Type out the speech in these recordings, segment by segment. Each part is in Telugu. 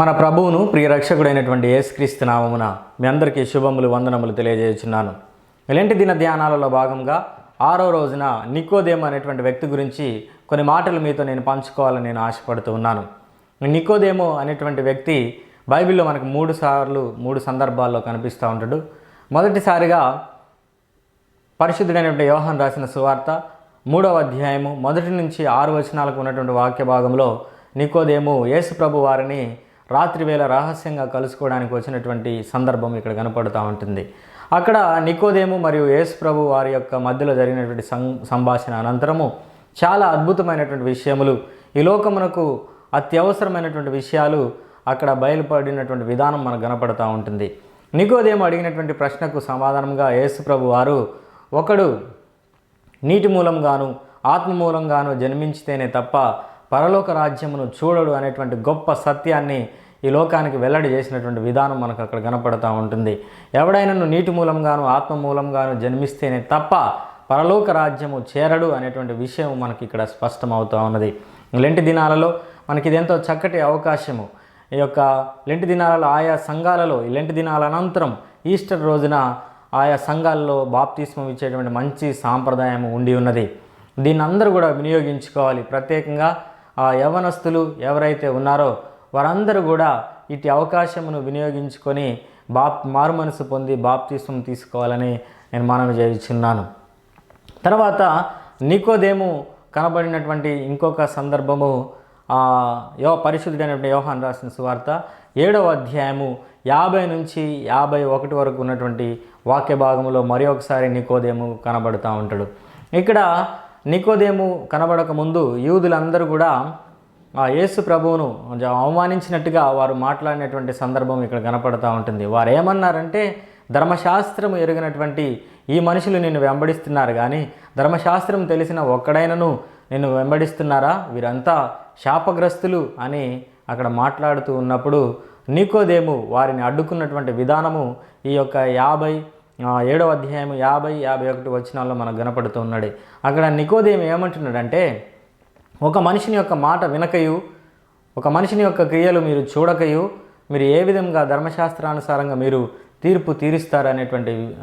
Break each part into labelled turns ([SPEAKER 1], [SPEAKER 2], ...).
[SPEAKER 1] మన ప్రభువును ప్రియరక్షకుడైనటువంటి యేసుక్రీస్తు నామమున మీ అందరికీ శుభములు వందనములు తెలియజేస్తున్నాను ఇలాంటి దిన ధ్యానాలలో భాగంగా ఆరో రోజున నికోదేమ అనేటువంటి వ్యక్తి గురించి కొన్ని మాటలు మీతో నేను పంచుకోవాలని నేను ఆశపడుతూ ఉన్నాను. నికోదేమో అనేటువంటి వ్యక్తి బైబిల్లో మనకు మూడు సార్లు మూడు సందర్భాల్లో కనిపిస్తూ ఉంటాడు. మొదటిసారిగా పరిశుద్ధుడైనటువంటి యోహన్ రాసిన సువార్త మూడవ అధ్యాయము మొదటి నుంచి ఆరు వచనాలకు ఉన్నటువంటి వాక్య భాగంలో నికోదేము యేసు ప్రభు వారిని రాత్రి వేళ రహస్యంగా కలుసుకోవడానికి వచ్చినటువంటి సందర్భం ఇక్కడ కనపడుతూ ఉంటుంది. అక్కడ నికోదేము మరియు యేసు ప్రభు వారి యొక్క మధ్యలో జరిగినటువంటి సం సంభాషణ అనంతరము చాలా అద్భుతమైనటువంటి విషయములు ఈ లోకమునకు అత్యవసరమైనటువంటి విషయాలు అక్కడ బయలుపడినటువంటి విధానం మనకు కనపడుతూ ఉంటుంది. నికోదేము అడిగినటువంటి ప్రశ్నకు సమాధానంగా యేసు ప్రభు వారు ఒకడు నీటి మూలంగాను ఆత్మ మూలంగాను జన్మించితేనే తప్ప పరలోక రాజ్యమును చూడడు అనేటువంటి గొప్ప సత్యాన్ని ఈ లోకానికి వెల్లడి చేసినటువంటి విధానం మనకు అక్కడ కనపడుతూ ఉంటుంది. ఎవడైనాను నీటి మూలంగాను ఆత్మ మూలంగాను జన్మిస్తేనే తప్ప పరలోక రాజ్యము చేరడు అనేటువంటి విషయం మనకి ఇక్కడ స్పష్టమవుతూ ఉన్నది. లెంటి దినాలలో మనకి ఇది ఎంతో చక్కటి అవకాశము. ఈ యొక్క లెంటి దినాలలో ఆయా సంఘాలలో ఈ లెంటి దినాల అనంతరం ఈస్టర్ రోజున ఆయా సంఘాలలో బాప్తిస్మం ఇచ్చేటువంటి మంచి సాంప్రదాయం ఉండి ఉన్నది. దీన్ని అందరూ కూడా వినియోగించుకోవాలి. ప్రత్యేకంగా ఆ యవనస్తులు ఎవరైతే ఉన్నారో వారందరూ కూడా ఇటు అవకాశమును వినియోగించుకొని బాప్ మారు మనసు పొంది బాప్తీసం తీసుకోవాలని నేను మనవి చేస్తున్నాను తర్వాత నికోదేము కనబడినటువంటి ఇంకొక సందర్భము యో పరిశుద్ధుడైనటువంటి యోహాన్ రాసిన సువార్త ఏడవ అధ్యాయము యాభై నుంచి యాభై ఒకటి వరకు ఉన్నటువంటి వాక్య భాగంలో మరి ఒకసారి నికోదేము కనబడుతూ ఉంటాడు. ఇక్కడ నికోదేము కనబడక ముందు యూదులందరూ కూడా ఆ యేసు ప్రభువును అవమానించినట్టుగా వారు మాట్లాడినటువంటి సందర్భం ఇక్కడ కనపడుతూ ఉంటుంది. వారు ఏమన్నారంటే ధర్మశాస్త్రం ఎరిగినటువంటి ఈ మనుషులు నిన్ను వెంబడిస్తున్నారు కానీ ధర్మశాస్త్రం తెలిసిన ఒక్కడైనను నిన్ను వెంబడిస్తున్నారా? వీరంతా శాపగ్రస్తులు అని అక్కడ మాట్లాడుతూ ఉన్నప్పుడు నికోదేము వారిని అడ్డుకున్నటువంటి విధానము ఈ యొక్క యాభై ఏడవ అధ్యాయం యాభై యాభై ఒకటి వచనాల్లో మనకు కనపడుతూ ఉన్నాడు. అక్కడ నికోదేమి ఏమంటున్నాడంటే ఒక మనిషిని యొక్క మాట వినకయు ఒక మనిషిని యొక్క క్రియలు మీరు చూడకయు మీరు ఏ విధంగా ధర్మశాస్త్రానుసారంగా మీరు తీర్పు తీరుస్తారనేటువంటి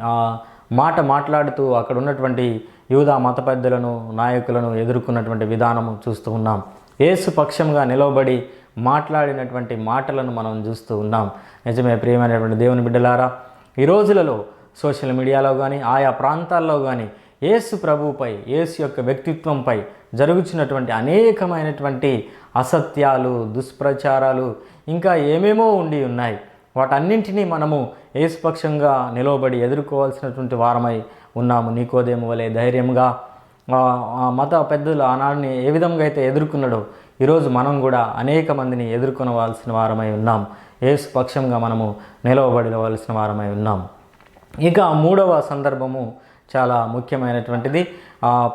[SPEAKER 1] మాట మాట్లాడుతూ అక్కడ ఉన్నటువంటి యూదా మత పెద్దలను నాయకులను ఎదుర్కొన్నటువంటి విధానము చూస్తూ ఉన్నాం. ఏసు పక్షంగా నిలవబడి మాట్లాడినటువంటి మాటలను మనం చూస్తూ ఉన్నాం. నిజమే ప్రియమైనటువంటి దేవుని బిడ్డలారా ఈ రోజులలో సోషల్ మీడియాలో కానీ ఆయా ప్రాంతాల్లో కానీ యేసు ప్రభువుపై యేసు యొక్క వ్యక్తిత్వంపై జరుగుతున్నటువంటి అనేకమైనటువంటి అసత్యాలు దుష్ప్రచారాలు ఇంకా ఏమేమో ఉండి ఉన్నాయి. వాటన్నింటినీ మనము ఏసుపక్షంగా నిలవబడి ఎదుర్కోవాల్సినటువంటి వారమై ఉన్నాము. నీకోదేము వలె ధైర్యంగా మత పెద్దలు ఆనాడిని ఏ విధంగా అయితే ఎదుర్కొన్నాడో ఈరోజు మనం కూడా అనేక మందిని ఎదుర్కొనవలసిన వారమై ఉన్నాం. ఏసు పక్షంగా మనము నిలవబడవలసిన వారమై ఉన్నాం. ఇక మూడవ సందర్భము చాలా ముఖ్యమైనటువంటిది.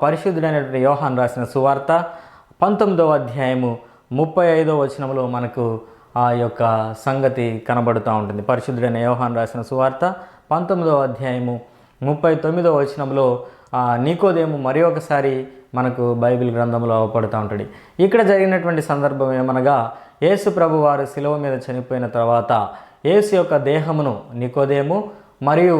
[SPEAKER 1] పరిశుద్ధుడైనటువంటి యోహాన్ రాసిన సువార్త పంతొమ్మిదవ అధ్యాయము ముప్పై ఐదవ వచనంలో మనకు ఆ యొక్క సంగతి కనబడుతూ ఉంటుంది. పరిశుద్ధుడైన యోహాన్ రాసిన సువార్త పంతొమ్మిదవ అధ్యాయము ముప్పై తొమ్మిదవ వచనంలో నీకోదేము మరి ఒకసారి మనకు బైబిల్ గ్రంథంలో అవపడుతూ ఉంటుంది. ఇక్కడ జరిగినటువంటి సందర్భం ఏమనగా యేసు ప్రభు వారు శిలువ మీద చనిపోయిన తర్వాత యేసు యొక్క దేహమును నికోదేము మరియు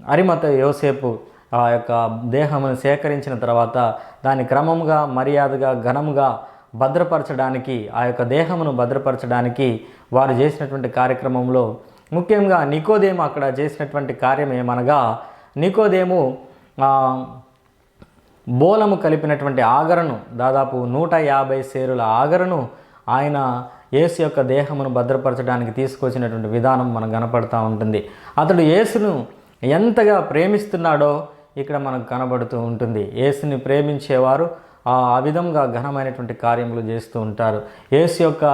[SPEAKER 1] అరిమత యోసేపు ఆ యొక్క దేహమును సేకరించిన తర్వాత దాని క్రమంగా మర్యాదగా ఘనముగా భద్రపరచడానికి ఆ యొక్క దేహమును భద్రపరచడానికి వారు చేసినటువంటి కార్యక్రమంలో ముఖ్యంగా నికోదేము అక్కడ చేసినటువంటి కార్యం ఏమనగా నికోదేము బోలము కలిపినటువంటి ఆగరను దాదాపు నూట యాభై సేరుల ఆగరను ఆయన యేసు యొక్క దేహమును భద్రపరచడానికి తీసుకొచ్చినటువంటి విధానం మనకు కనపడుతూ ఉంటుంది. అతడు యేసును ఎంతగా ప్రేమిస్తున్నాడో ఇక్కడ మనకు కనబడుతూ ఉంటుంది. యేసుని ప్రేమించేవారు ఆ విధంగా ఘనమైనటువంటి కార్యములు చేస్తూ ఉంటారు. యేసు యొక్క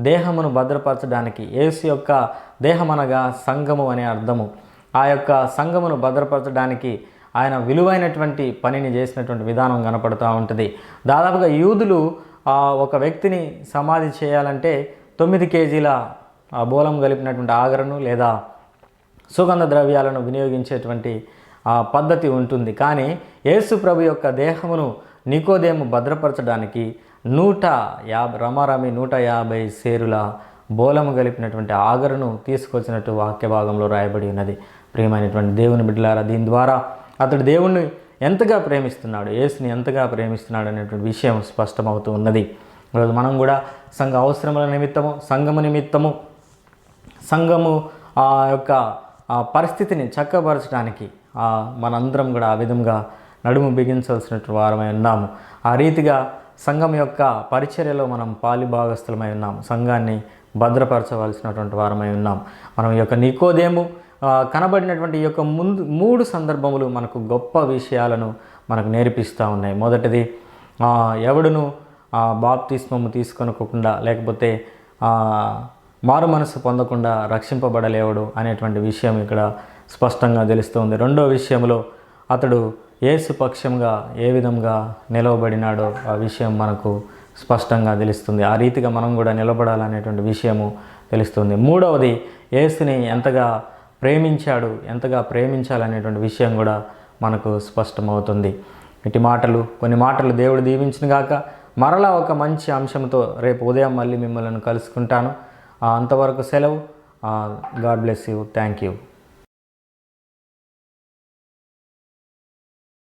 [SPEAKER 1] దేహమును భద్రపరచడానికి యేసు యొక్క దేహమనగా సంఘము అనే అర్థము. ఆ యొక్క సంఘమును భద్రపరచడానికి ఆయన విలువైనటువంటి పనిని చేసినటువంటి విధానం కనపడుతూ ఉంటుంది. దాదాపుగా యూదులు ఒక వ్యక్తిని సమాధి చేయాలంటే తొమ్మిది కేజీల బోలం కలిపినటువంటి ఆగరను లేదా సుగంధ ద్రవ్యాలను వినియోగించేటువంటి ఆ పద్ధతి ఉంటుంది. కానీ యేసు ప్రభు యొక్క దేహమును నికోదేము భద్రపరచడానికి నూట యాభై రమారమి నూట యాభై సేరుల బోలము గలిపినటువంటి ఆగరును తీసుకొచ్చినట్టు వాక్య భాగంలో రాయబడి ఉన్నది. ప్రియమైనటువంటి దేవుని బిడ్డలారా దీని ద్వారా అతడు దేవుణ్ణి ఎంతగా ప్రేమిస్తున్నాడు యేసుని ఎంతగా ప్రేమిస్తున్నాడు అనేటువంటి విషయం స్పష్టమవుతూ ఉన్నది. ఈరోజు మనం కూడా సంఘ అవసరముల నిమిత్తము సంఘము నిమిత్తము సంఘము ఆ యొక్క ఆ పరిస్థితిని చక్కపరచడానికి మనందరం కూడా ఆ విధంగా నడుము బిగించాల్సినటువంటి వారమై ఉన్నాము. ఆ రీతిగా సంఘం యొక్క పరిచర్యలో మనం పాలిభాగస్థులమై ఉన్నాము. సంఘాన్ని భద్రపరచవలసినటువంటి వారమై ఉన్నాం మనం ఈ యొక్క నికోదేము కనబడినటువంటి ఈ యొక్క ముందు మూడు సందర్భములు మనకు గొప్ప విషయాలను మనకు నేర్పిస్తూ ఉన్నాయి. మొదటిది ఎవడును బాప్తిస్మము తీసుకొనకుండా లేకపోతే మారు మనసు పొందకుండా రక్షింపబడలేవడు అనేటువంటి విషయం ఇక్కడ స్పష్టంగా తెలుస్తుంది. రెండో విషయంలో అతడు ఏసు పక్షంగా ఏ విధంగా నిలవబడినాడో ఆ విషయం మనకు స్పష్టంగా తెలుస్తుంది. ఆ రీతిగా మనం కూడా నిలబడాలనేటువంటి విషయము తెలుస్తుంది. మూడవది ఏసుని ఎంతగా ప్రేమించాడు ఎంతగా ప్రేమించాలనేటువంటి విషయం కూడా మనకు స్పష్టమవుతుంది. ఇటు మాటలు కొన్ని మాటలు దేవుడు దీవించిన గాక మరలా ఒక మంచి అంశంతో రేపు ఉదయం మళ్ళీ మిమ్మల్ని కలుసుకుంటాను. అంతవరకు సెలవు. God bless you. Thank you.